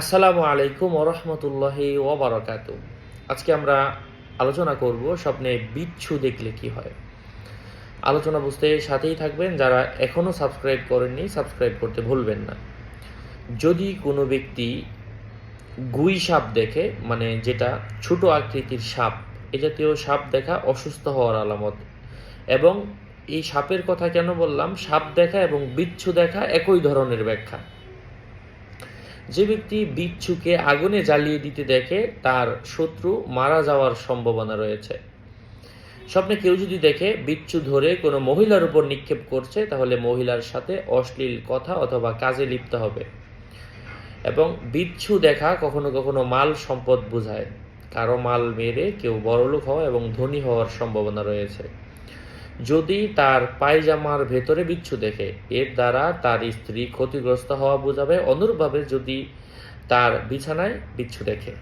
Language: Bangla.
আসসালামু আলাইকুম ওরহমতুল্লাহি ওবরাকাত আজকে আমরা আলোচনা করব স্বপ্নে বিচ্ছু দেখলে কি হয়। আলোচনা বুঝতে সাথেই থাকবেন, যারা এখনও সাবস্ক্রাইব করেননি, সাবস্ক্রাইব করতে ভুলবেন না। যদি কোনো ব্যক্তি গুই সাপ দেখে মানে যেটা ছোট আকৃতির সাপ, এ জাতীয় সাপ দেখা অসুস্থ হওয়ার আলামত। এবং এই সাপের কথা কেন বললাম? সাপ দেখা এবং বিচ্ছু দেখা একই ধরনের ব্যাখ্যা। যে ব্যক্তি বিচ্ছুকে আগুনে জ্বালিয়ে দিতে দেখে, তার শত্রু মারা যাওয়ার সম্ভাবনা রয়েছে। স্বপ্নে কেউ যদি দেখে বিচ্ছু ধরে কোনো মহিলার উপর নিক্ষেপ করছে, তাহলে মহিলার সাথে অশ্লীল কথা অথবা কাজে লিপ্ত হবে। এবং বিচ্ছু দেখা কখনো কখনো মাল সম্পদ বোঝায়। কারও মাল মেরে কেউ বড়লোক হওয়া এবং ধনী হওয়ার সম্ভাবনা রয়েছে। যদি তার পায়জামার ভেতরে বিচ্ছু দেখে, এর দ্বারা তার স্ত্রী ক্ষতিগ্রস্ত হওয়া বোঝাবে। অনুরূপভাবে যদি তার বিছানায় বিচ্ছু দেখে।